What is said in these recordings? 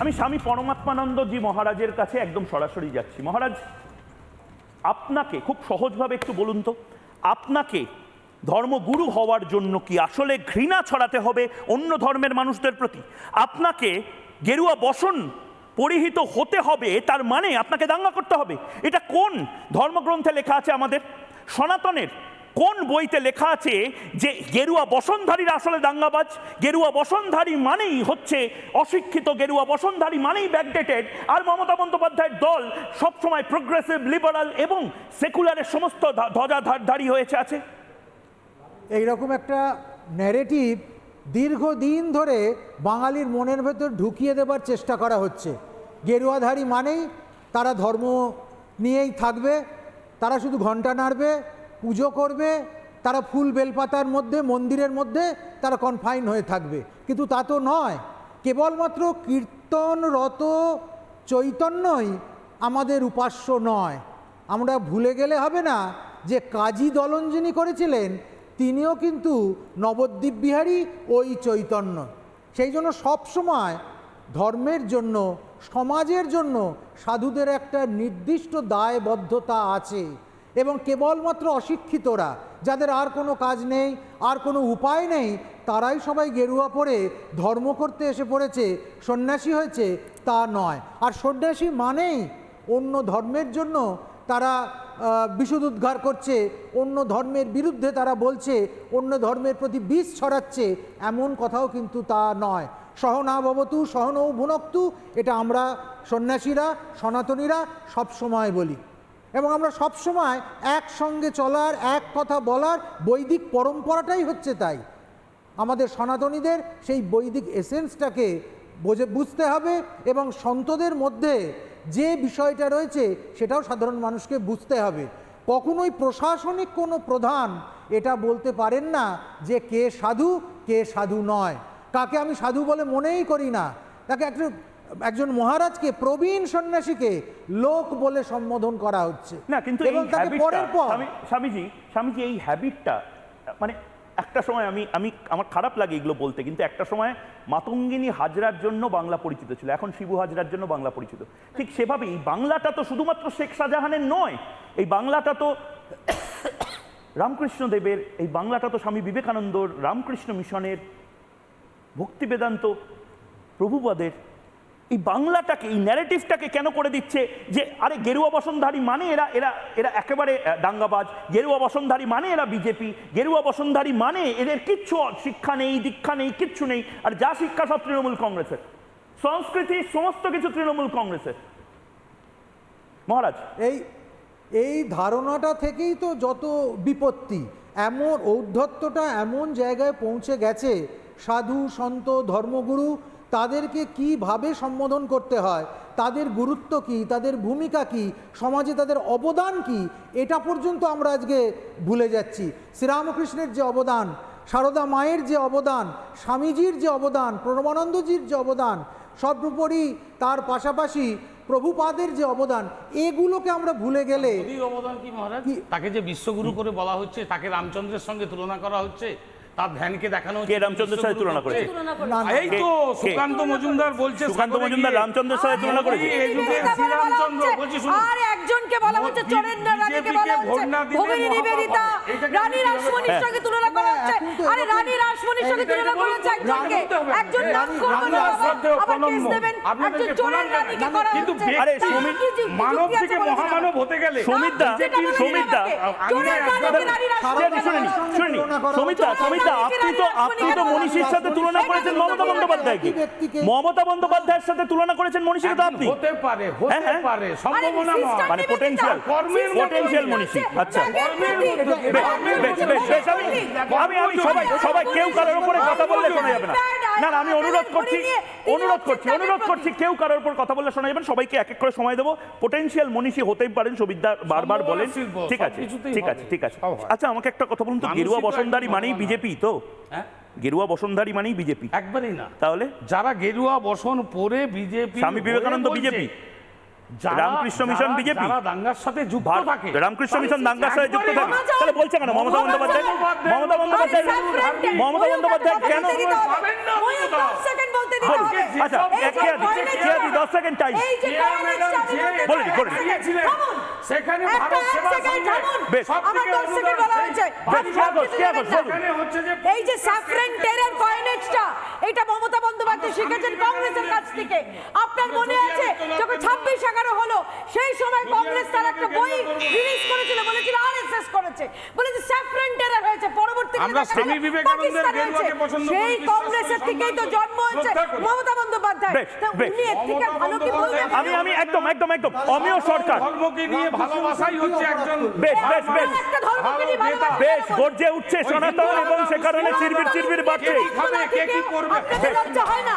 আমি স্বামী পরমাত্মানন্দজি মহারাজের কাছে একদম সরাসরি যাচ্ছি। মহারাজ, আপনাকে খুব সহজভাবে একটু বলুন তো, আপনাকে ধর্মগুরু হওয়ার জন্য কি আসলে ঘৃণা ছড়াতে হবে অন্য ধর্মের মানুষদের প্রতি? আপনাকে গেরুয়া বসন পরিহিত হতে হবে, তার মানে আপনাকে দাঙ্গা করতে হবে। এটা কোন ধর্মগ্রন্থে লেখা আছে আমাদের? সনাতনের কোন বইতে লেখা আছে যে গেরুয়া বসনধারীরা আসলে দাঙ্গাবাজ? গেরুয়া বসনধারী মানেই হচ্ছে অশিক্ষিত গেরুয়া বসনধারী মানেই ব্যাকডেটেড আর মমতা বন্দ্যোপাধ্যায়ের দল সবসময় প্রোগ্রেসিভ লিবারাল এবং সেকুলারের সমস্ত ধা- ধ্বজাধারী হয়েছে আছে। এইরকম একটা ন্যারেটিভ দীর্ঘদিন ধরে বাঙালির মনের ভেতর ঢুকিয়ে দেবার চেষ্টা করা হচ্ছে। গেরুয়াধারী মানেই তারা ধর্ম নিয়েই থাকবে, তারা শুধু ঘণ্টা নাড়বে পুজো করবে, তারা ফুল বেলপাতার মধ্যে, মন্দিরের মধ্যে তারা কনফাইন হয়ে থাকবে। কিন্তু তা তো নয়। কেবলমাত্র কীর্তনরত চৈতন্যই আমাদের উপাস্য নয়। আমরা ভুলে গেলে হবে না যে কাজী দলন যিনি করেছিলেন, তিনিও কিন্তু নবদ্বীপ বিহারী ওই চৈতন্য। সেই জন্য সবসময় ধর্মের জন্য, সমাজের জন্য সাধুদের একটা নির্দিষ্ট দায়বদ্ধতা আছে। এবং কেবলমাত্র অশিক্ষিতরা যাদের আর কোনো কাজ নেই আর কোনো উপায় নেই তারাই সবাই গেরুয়া পরে ধর্ম করতে এসে পড়েছে সন্ন্যাসী হয়েছে তা নয়। আর সন্ন্যাসী মানেই অন্য ধর্মের জন্য তারা আহ, উদ্ধার করছে অন্য ধর্মের বিরুদ্ধে তারা বলছে অন্য ধর্মের প্রতি বিষ ছড়াচ্ছে এমন কথাও কিন্তু তা নয়। সহনা ভবতু সহনৌ ভুনক্তু এটা আমরা সন্ন্যাসীরা সনাতনীরা সবসময় বলি। এবং আমরা সব সবসময় একসঙ্গে চলার, এক কথা বলার বৈদিক পরম্পরাটাই হচ্ছে তাই। আমাদের সনাতনীদের সেই বৈদিক এসেন্সটাকে বোঝে, বুঝতে হবে এবং সন্তদের মধ্যে যে বিষয়টা রয়েছে সেটাও সাধারণ মানুষকে বুঝতে হবে। কখনোই প্রশাসনিক কোনো প্রধান এটা বলতে পারেন না যে কে সাধু কে সাধু নয়। কাকে আমি সাধু বলে মনেই করি না। তাকে একটা একজন মহারাজকে প্রবীণ সন্ন্যাসীকে লোক বলে সম্বোধন করা হচ্ছে। না কিন্তু এই পরের পর স্বামীজি স্বামীজি এই হ্যাবিটটা মানে একটা সময় আমি আমি আমার খারাপ লাগে এগুলো বলতে কিন্তু একটা সময় মাতঙ্গিনী হাজরার জন্য বাংলা পরিচিত ছিল এখন শিবু হাজরার জন্য বাংলা পরিচিত। ঠিক সেভাবেই বাংলাটা তো শুধুমাত্র শেখ শাহজাহানের নয় এই বাংলাটা তো রামকৃষ্ণ দেবের এই বাংলাটা তো স্বামী বিবেকানন্দর রামকৃষ্ণ মিশনের ভক্তি বেদান্ত প্রভুপদের এই বাংলাটাকে, এই ন্যারেটিভটাকে কেন করে দিচ্ছে? যে আরে গেরুয়া বসনধারী মানে এরা এরা এরা একেবারে দাঙ্গাবাজ। গেরুয়া বসনধারী মানে এরা বিজেপি। গেরুয়া বসনধারী মানে এদের কিচ্ছু শিক্ষা নেই, দীক্ষা নেই, কিচ্ছু নেই। আর যা শিক্ষা সব তৃণমূল কংগ্রেসের। সংস্কৃতি, সমস্ত কিছু তৃণমূল কংগ্রেসের। মহারাজ। এই এই ধারণাটা থেকেই তো যত বিপত্তি, এমন ঔদ্ধত্যটা এমন জায়গায় পৌঁছে গেছে, সাধু, সন্ত, ধর্মগুরু তাদেরকে কীভাবে সম্বোধন করতে হয়? তাদের গুরুত্ব কি? তাদের ভূমিকা কি? সমাজে তাদের অবদান কি? এটা পর্যন্ত আমরা আজকে ভুলে যাচ্ছি। শ্রীরামকৃষ্ণের যে অবদান সারদা মায়ের যে অবদান স্বামীজির যে অবদান প্রণবানন্দজির যে অবদান সর্বোপরি তার পাশাপাশি প্রভুপাদের যে অবদান এগুলোকে আমরা ভুলে গেলে অবদান কি মহারাজ? তাকে যে বিশ্বগুরু করে বলা হচ্ছে তাকে রামচন্দ্রের সঙ্গে তুলনা করা হচ্ছে তার ধ্যানকে দেখানো কে রামচন্দ্রের সাথে তুলনা করেছে? এই তো? সুকান্ত মজুমদার বলছে সুকান্ত মজুমদার রামচন্দ্রের সাথে তুলনা করেছে? এই যুগের শ্রীরামচন্দ্র বলছি শুনুন। আর একজনকে বলা হচ্ছে চরেন্দ্র রানীকে বলা হচ্ছে। ভগিনী নিবেদিতা রানী রাসমণির সঙ্গে তুলনা এরকম- রানী রাসমণির সঙ্গে তুলনা করা হচ্ছে বলুন তো, একজনকে রানী হবে। একজন। দেবেন। চোরের রানীকে করা কিন্তু আরে মানব থেকে মহামানব হতে গেলে সমিতদা, সমিতদা, সমিতা সমিতা আপনি তো আপনি তো মনীষীর সাথে তুলনা করেছেন মমতা বন্দ্যোপাধ্যায়কে। মমতা বন্দ্যোপাধ্যায়ের সাথে তুলনা করেছেন মনীষীকে তো আপনি। হতে পারে হ্যাঁ, হতে হ্যাঁ। পারে সম্ভাবনা মানে। মনীষী, আচ্ছা। আমি আমি আমি সবাই সবাই কেউ কারোর উপরে কথা বললে শোনা যাবে না। না? আমি অনুরোধ করছি অনুরোধ করছি অনুরোধ করছি কেউ কারোর উপর কথা বললে শোনা যাবে না। সবাইকে এক এক করে সময় দেবো। পোটেনশিয়াল মনীষী হতেই পারেন সুবিধা বারবার বলেন। ঠিক আছে ঠিক আছে ঠিক আছে। আচ্ছা আমাকে একটা কথা বলুন তো গেরুয়া বসনধারী মানেই বিজেপি তো? হ্যাঁ? গেরুয়া বসনধারী মানেই বিজেপি। একবারই না। তাহলে? যারা গেরুয়া বসন পরে BJP Swami Vivekananda BJP. Ramakrishna mission BJP? দাঙ্গার সাথে যুক্ত থাকে রামকৃষ্ণ মিশন দাঙ্গার সাথে যুক্ত থাকে তাহলে বলছে কেন মমতা বন্দ্যোপাধ্যায় মমতা বন্দ্যোপাধ্যায় মমতা বন্দ্যোপাধ্যায় কেন। আচ্ছা দশ সেকেন্ড টাইম বলে দিন, বলে। সেখানে ভারত সেবা। বেশ। আমার বলা হয়েছে। এই যে স্যাফ্রেন টেরের কয়েনেজটা এটা মমতা বন্দ্যোপাধ্যায় শিখেছেন কংগ্রেসের কাছ থেকে। আপনার মনে আছে যখন ছাব্বিশ এগারো হলো সেই সময় কংগ্রেস তার একটা বই রিলিজ করেছিল বলেছিল আরএসএস করেছে বলেছে স্যাফ্রেন টেরার হয়েছে পরবর্তী আমরা স্বামী বিবেকানন্দের গেরুয়াকে পছন্দ করি, সেই কংগ্রেসের থেকেই তো জন্ম হয়েছে। মমতা আমি আমি একদম একদম একদম। অমিয় সরকার। ধর্মকে নিয়ে ভালোবাসাই হচ্ছে একজন বেশ, বেশ, বেশ। বেশ গর্জে উঠছে সনাতন এবং সে কারণে চিরবির চিরবির বাড়ছে। কে কি করবে? লজ্জা হয় না?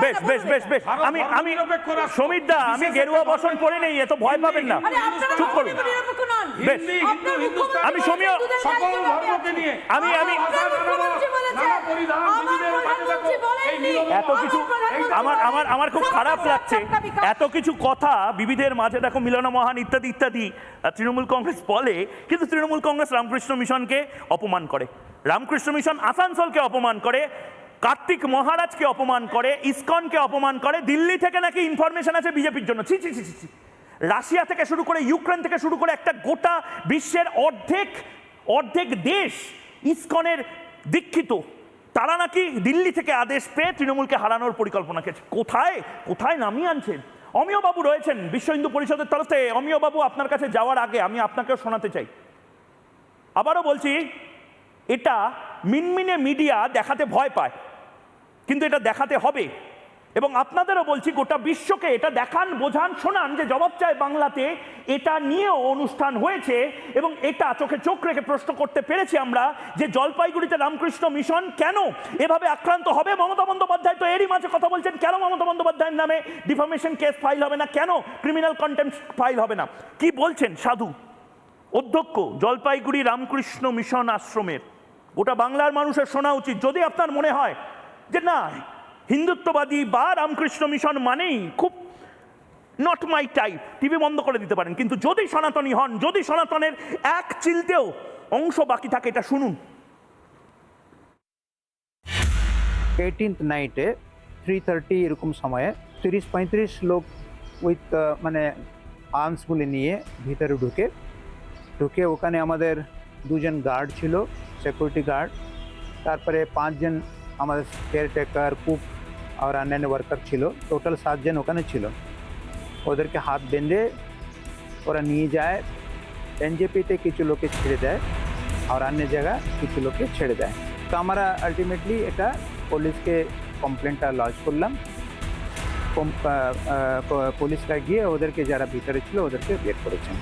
বেশ বেশ বেশ বেশ। আমি আমি সমীর দা আমি গেরুয়া বসন পরে নেই এত ভয় পাবেন না। চুপ করুন। বেশ। হিন্দি, আপনার হিন্দু, হিন্দুস্তান, আমি সমীয়- সকল ধর্মকে নিয়ে। আমি- আমি- এত কিছু আমার আমার আমার খুব খারাপ লাগছে। এত কিছু কথা বিবিধের মাঝে দেখো মিলন মহান ইত্যাদি ইত্যাদি। তৃণমূল কংগ্রেস বলে কিন্তু তৃণমূল কংগ্রেস রামকৃষ্ণ মিশনকে অপমান করে। রামকৃষ্ণ মিশন আসানসোলকে অপমান করে কার্তিক মহারাজকে অপমান করে ইসকনকে অপমান করে দিল্লি থেকে নাকি ইনফরমেশন আছে বিজেপির জন্য। ছি ছি ছি, ছি। রাশিয়া থেকে শুরু করে ইউক্রেন থেকে শুরু করে একটা গোটা বিশ্বের অর্ধেক অর্ধেক দেশ ইসকনের দীক্ষিত। তারা নাকি দিল্লি থেকে আদেশ পেয়ে তৃণমূলকে হারানোর পরিকল্পনা করেছে। কোথায়? কোথায় নামিয়ে আনছেন অমিয়বাবু রয়েছেন বিশ্ব হিন্দু পরিষদের তরফে অমিয়বাবু, আপনার কাছে যাওয়ার আগে আমি আপনাকেও শোনাতে চাই। আবারও বলছি, এটা মিনমিনে মিডিয়া দেখাতে ভয় পায়। কিন্তু এটা দেখাতে হবে। এবং আপনাদেরও বলছি, গোটা বিশ্বকে এটা দেখান, বোঝান, শোনান যে জবাব চায় বাংলাতে, এটা নিয়েও অনুষ্ঠান হয়েছে এবং এটা চোখে চোখ রেখে প্রশ্ন করতে পেরেছি আমরা যে জলপাইগুড়িতে রামকৃষ্ণ মিশন কেন এভাবে আক্রান্ত হবে? মমতা বন্দ্যোপাধ্যায় তো এরই মাঝে কথা বলছেন, কেন মমতা বন্দ্যোপাধ্যায়ের নামে ডিফামেশন কেস ফাইল হবে না? কেন ক্রিমিনাল কন্টেম্প ফাইল হবে না? কি বলছেন সাধু? অধ্যক্ষ, জলপাইগুড়ি রামকৃষ্ণ মিশন আশ্রমের, গোটা বাংলার মানুষের শোনা উচিত। যদি আপনার মনে হয় যে না হিন্দুত্ববাদী বা রামকৃষ্ণ মিশন মানেই খুব নট মাই টাইপ টিভি বন্ধ করে দিতে পারেন, কিন্তু যদি সনাতনী হন, যদি সনাতনের এক চিলতেও অংশ বাকি থাকে, এটা শুনুন। এইটিন্থ নাইটে থ্রি থার্টি এরকম সময়ে তিরিশ পঁয়ত্রিশ লোক উইথ মানে আর্মসগুলি নিয়ে ভিতরে ঢুকে ঢুকে ওখানে আমাদের দুজন গার্ড ছিল সিকিউরিটি গার্ড তারপরে পাঁচজন আমাদের কেয়ারটেকার কুক আর অন্যান্য ওয়ার্কার ছিল টোটাল সাতজন ওখানে ছিল ওদেরকে হাত বেঁধে ওরা নিয়ে যায় এনজেপিতে কিছু লোকে ছেড়ে দেয় আর অন্য জায়গা কিছু লোকে ছেড়ে দেয় তো আমরা আলটিমেটলি এটা পুলিশকে কমপ্লেনটা লজ করলাম কম- আহ, আহ, পুলিশরা গিয়ে ওদেরকে যারা ভিতরে ছিল ওদেরকে বের করেছেন